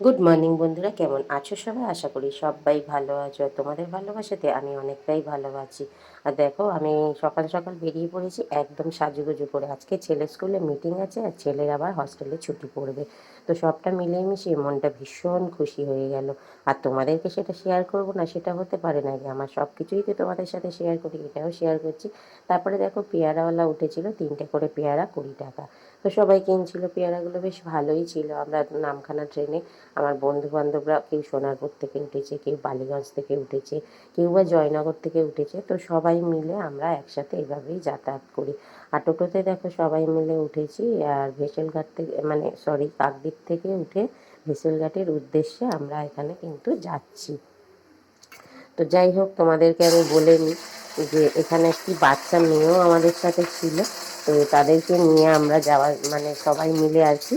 Good morning বন্ধুরা। কেমন আছো সবাই? আশা করি সবাই ভালো আছো। আর তোমাদের ভালোবাসাতে আমি অনেকটাই ভালো আছি। আর দেখো, আমি সকাল সকাল বেরিয়ে পড়েছি, একদম সাজুগুজু করে। আজকে ছেলে স্কুলে মিটিং আছে, আর ছেলের আবার হস্টেলে ছুটি পড়বে। তো সবটা মিলিয়ে মিশিয়ে মনটা ভীষণ খুশি হয়ে গেল। আর তোমাদেরকে সেটা শেয়ার করব না, সেটা হতে পারে না যে আমার সব কিছুই তো তোমাদের সাথে শেয়ার করি, এটাও শেয়ার করছি। তারপরে দেখো, পেয়ারাওয়ালা উঠেছিল, তিনটে করে পেয়ারা কুড়ি টাকা। তো সবাই কিনছিল পেয়ারাগুলো বেশ ভালোই ছিল। আমরা নামখানা ট্রেনে আমার বন্ধু বান্ধবরা কেউ সোনারপুর থেকে উঠেছে, কেউ বালিগঞ্জ থেকে উঠেছে, কেউ বা জয়নগর থেকে উঠেছে, তো সবাই মিলে আমরা একসাথে এভাবেই যাতায়াত করি। আর টোটোতে দেখো সবাই মিলে উঠেছি, আর ভেসেলঘাট থেকে মানে সরি কাকদ্বীপ থেকে উঠে ভেসেলঘাটের উদ্দেশ্যে আমরা এখানে কিন্তু যাচ্ছি। তো যাই হোক, তোমাদেরকে আমি বলে নিই যে এখানে একটি বাচ্চা মেয়েও আমাদের সাথে ছিল। তো তাদেরকে নিয়ে আমরা যাওয়ার মানে সবাই মিলে আর কি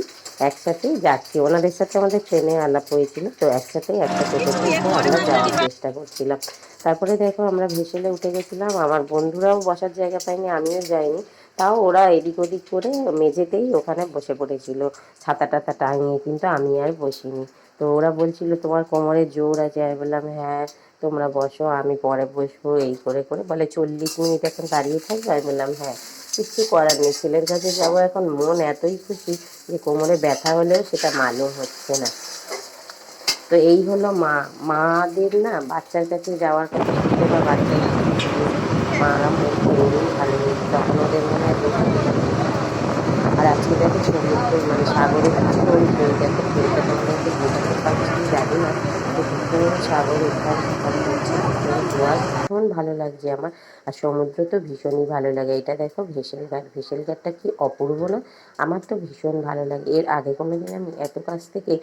একসাথেই যাচ্ছি। ওনাদের সাথে আমাদের ট্রেনে আলাপ হয়েছিল তো একসাথেই একটা টোটো আমরা যাওয়ার চেষ্টা করছিলাম। তারপরে দেখো আমরা ভেসেলে উঠে গেছিলাম আমার বন্ধুরাও বসার জায়গা পায়নি আমিও যাইনি। তাও ওরা এদিক ওদিক করে মেঝেতেই ওখানে বসে পড়েছিল ছাতা টাতা টাঙিয়ে কিন্তু আমি আর বসিনি। তো ওরা বলছিল তোমার কোমরে জোর আছে? আমি বললাম হ্যাঁ তোমরা বসো আমি পরে বসবো। এই করে করে বলে চল্লিশ মিনিট এখন দাঁড়িয়ে থাকবে? আমি বললাম হ্যাঁ। কিচ্ছু করার নেই। ছেলের কাছে যাব এখন মন এতই খুশি যে কোমরে ব্যথা হলেও সেটা মালুম হচ্ছে না। তো এই হলো মা, মাদের না বাচ্চার কাছে যাওয়ার কাছে বা বাচ্চার কাছে মারা মন ভালো তখন ওদের মনে হয় আর আজকে দেখো সমুদ্র মানে সাগরে কিছু ওই দেখো তোমাদেরকে বোঝাতে পারছি, জানি না সাগর জোয়ার। ভীষণ ভালো লাগছে আমার। আর সমুদ্র তো ভীষণই ভালো লাগে। এটা দেখো ভেসেল ঘাট ভেসেল ঘাটটা কি অপূর্ব না? আমার তো ভীষণ ভালো লাগে। এর আগে কোনো দিন আমি এত কাছ থেকে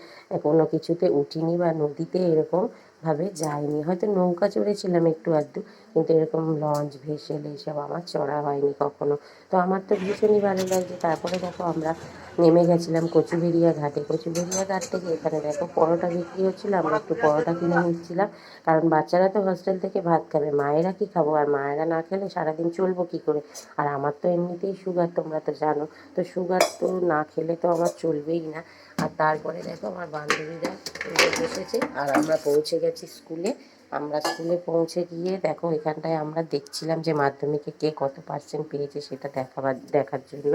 কোনো কিছুতে উঠিনি বা নদীতে এরকম ভাবে যাইনি হয়তো নৌকা চড়েছিলাম একটু আধটু, কিন্তু এরকম লঞ্চ, ভেসেল এইসব আমার চড়া হয়নি কখনো। তো আমার তো ভীষণই ভালো লাগছে। তারপরে দেখো আমরা নেমে গেছিলাম কচুবেরিয়া ঘাটে। কচুবেরিয়া ঘাট থেকে এখানে দেখো পরোটা বিক্রি হচ্ছিল, আমরা একটু পরোটা কিনে নিচ্ছিলাম। কারণ বাচ্চারা তো হস্টেল থেকে ভাত খাবে, মায়েরা কি খাব? আর মায়েরা না খেলে সারাদিন চলবো কি করে? আর আমার তো এমনিতেই সুগার তোমরা তো জানো। তো সুগার তো না খেলে তো আমার চলবেই না। আর তারপরে দেখো আমার বান্ধবীরা বসেছে। আর আমরা পৌঁছে গেছি স্কুলে। আমরা স্কুলে পৌঁছে গিয়ে দেখো, এখানটায় আমরা দেখছিলাম যে মাধ্যমিকে কে কত পার্সেন্ট পেয়েছে সেটা দেখাবার, দেখার জন্য।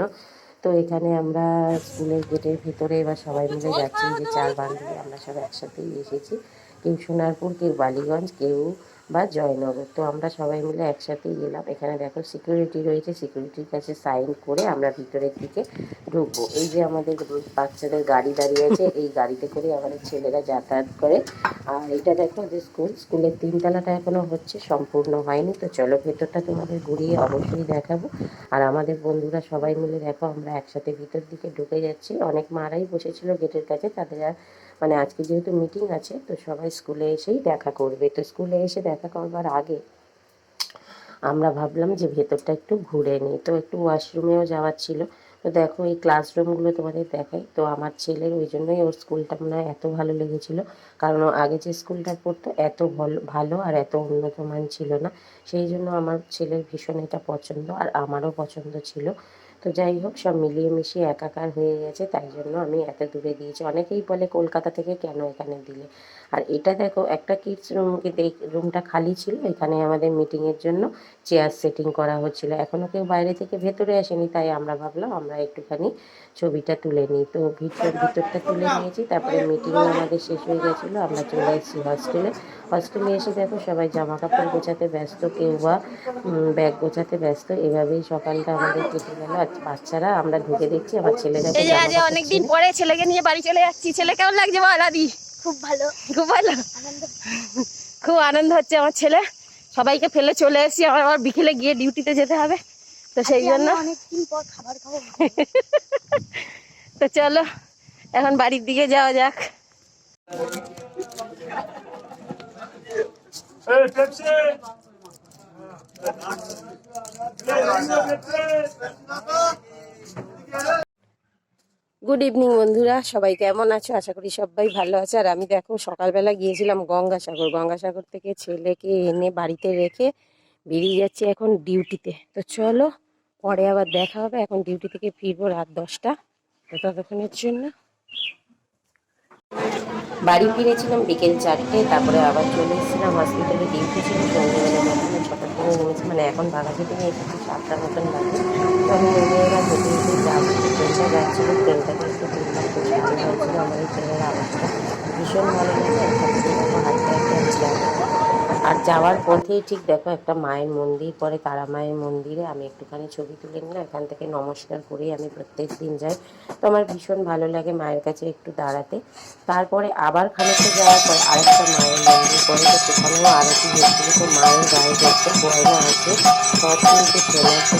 তো এখানে আমরা স্কুলের গেটের ভিতরে এবার সবাই মিলে যাচ্ছি যে চার বান্ধবী আমরা সব একসাথেই এসেছি। কেউ সোনারপুর, কেউ বালিগঞ্জ, কেউ বা জয়নগর। তো আমরা সবাই মিলে একসাথেই গেলাম। এখানে দেখো সিকিউরিটি রয়েছে। সিকিউরিটির কাছে সাইন করে আমরা ভিতরের দিকে ঢুকবো। এই যে আমাদের বাচ্চাদের গাড়ি দাঁড়িয়ে আছে এই গাড়িতে করে আমাদের ছেলেরা যাতায়াত করে। আর এটা দেখো যে স্কুল স্কুলের তিনতলাটা এখনও হচ্ছে সম্পূর্ণ হয়নি। তো চলো ভেতরটা তোমাদের ঘুরিয়ে অবশ্যই দেখাবো। আর আমাদের বন্ধুরা সবাই মিলে দেখো আমরা একসাথে ভিতর দিকে ঢুকে যাচ্ছি। অনেক মারাই বসেছিল গেটের কাছে তাদের আর মানে আজকে যেহেতু মিটিং আছে, তো সবাই স্কুলে এসেই দেখা করবে। তো স্কুলে এসে দেখা করবার আগে আমরা ভাবলাম যে ভেতরটা একটু ঘুরে নিই। তো একটু ওয়াশরুমেও যাওয়ার ছিল। তো দেখো এই ক্লাসরুমগুলো তোমাদের দেখাই। তো আমার ছেলের ওই জন্যই ওর স্কুলটা মনে হয় এত ভালো লেগেছিলো। কারণ আগে যে স্কুলটা পড়তো, এত ভালো ভালো আর এত উন্নত মান ছিল না। সেই জন্য আমার ছেলের ভীষণ এটা পছন্দ আর আমারও পছন্দ ছিল। তো যাই হোক, সব মিলিয়ে মিশিয়ে একাকার হয়ে গেছে, তাই জন্য আমি এত দূরে দিয়েছি। অনেকেই বলে কলকাতা থেকে কেন এখানে দিলে? আর এটা দেখো, একটা কিডস রুম রুমটা খালি ছিল, এখানে আমাদের মিটিংয়ের জন্য চেয়ার সেটিং করা হচ্ছিল। এখনও কেউ বাইরে থেকে ভেতরে আসেনি, তাই আমরা ভাবলাম আমরা একটুখানি ছবিটা তুলে নিই। তো ভিতর, ভিতরটা তুলে নিয়েছি, তারপরে মিটিং আমাদের শেষ হয়ে গেছিল, আমরা চলে এসেছি হস্টেলে হস্টেলে এসে দেখো সবাই জামা কাপড় গোছাতে ব্যস্ত, কেউ বা ব্যাগ গোছাতে ব্যস্ত, এভাবেই সকালটা আমাদের কেটে গেল। আর বাচ্চারা আমরা ঢুকে দেখছি আমার ছেলেরা এই যে আজ অনেকদিন পরে ছেলেকে নিয়ে বাড়ি চলে যাচ্ছি। ছেলে কেমন লাগছে বল আদি? খুব ভালো। খুব ভালো? খুব আনন্দ হচ্ছে আমার ছেলে। সবাইকে ফেলে চলে এসেছি। আমার আবার বিকেলে গিয়ে ডিউটিতে যেতে হবে। তো সেই জন্য। অনেকদিন পর খাবার খাব। তো চলো এখন বাড়ির দিকে যাওয়া যাক। Hey, Pepsi! গুড ইভিনিং বন্ধুরা। সবাই কেমন আছো? আশা করি সবাই ভালো আছে। আর আমি দেখো, সকালবেলা গিয়েছিলাম গঙ্গাসাগর। গঙ্গাসাগর থেকে ছেলেকে এনে বাড়িতে রেখে বেরিয়ে যাচ্ছি এখন ডিউটিতে। তো চলো, পরে আবার দেখা হবে। এখন ডিউটি থেকে ফিরবো রাত দশটা। তো ততক্ষণের জন্য। বাড়ি ফিরেছিলাম বিকেল চারটে, তারপরে আবার চলে এসেছিলাম হসপিটালে ডিউটি ছিল, সন্ধ্যেবেলা যখন ছটার সময় নেমেছি মানে এখন বাঘাটি থেকে এসেছি সাতটা মতন লাগে তো আমি নেমে এবার হেঁটে হেঁটে যাব। ট্রেনটা যাচ্ছিল ট্রেনটাকে একটু খুব হয়েছিল আমার এই ট্রেনের অবস্থা ভীষণ ভালো লাগে আর যাওয়ার পথেই ঠিক দেখো একটা মায়ের মন্দির, পরে তারা মায়ের মন্দিরে আমি একটুখানি ছবি তুলে নিলাম এখান থেকে নমস্কার করেই আমি প্রত্যেক দিন যাই। তো আমার ভীষণ ভালো লাগে মায়ের কাছে একটু দাঁড়াতে। তারপরে আবার খানিকটা যাওয়ার পর আরেকটা মায়ের মন্দির পরে তো সেখানেও আরতি হচ্ছিল, তো মায়ের গায়ে যত গয়না আছে, সব কিন্তু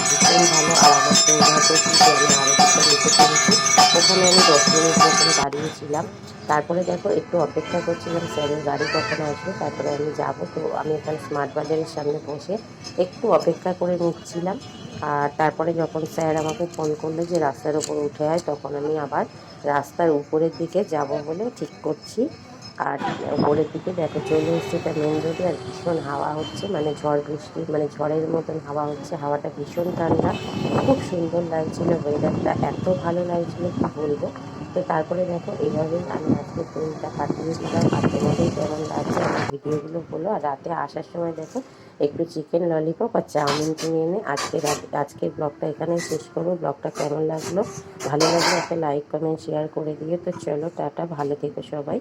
ভীষণ ভালো, আর আমার সৌভাগ্য কিন্তু আমি আরতিটা নিতে পেরেছি ওখানে আমি দশ মিনিট মতন দাঁড়িয়েছিলাম। তারপরে দেখো একটু অপেক্ষা করছিলাম স্যারের গাড়ি কখন আসবে, তারপরে আমি যাব। তো আমি এখানে স্মার্ট বাজারের সামনে বসে একটু অপেক্ষা করে নিচ্ছিলাম। আর তারপরে যখন স্যার আমাকে ফোন করল যে রাস্তার উপর উঠে আয়, তখন আমি আবার রাস্তার উপরের দিকে যাব বলে ঠিক করছি। আর উপরের দিকে দেখো চলে এসছে, এটা মেন রোডে আর ভীষণ হাওয়া হচ্ছে মানে ঝড় বৃষ্টি মানে ঝড়ের মতন হাওয়া হচ্ছে, হাওয়াটা ভীষণ ঠান্ডা। খুব সুন্দর লাগছিল ওয়েদারটা এত ভালো লাগছিল বলব? তো তারপরে দেখো এইভাবেই আমি আজকে দিনটা কাটিয়ে দিলাম আর তোমাদের কেমন লাগছে আমার ভিডিওগুলো বলো। আর রাতে আসার সময় দেখো, একটু চিকেন ললিপপ আর চাউমিন কিনে এনে আজকে আজকের ব্লগটা এখানে শেষ করব। ব্লগটা কেমন লাগল? ভালো লাগলে একটা লাইক কমেন্ট শেয়ার করে দিও। তো চলো, টাটা, ভালো থেকো সবাই।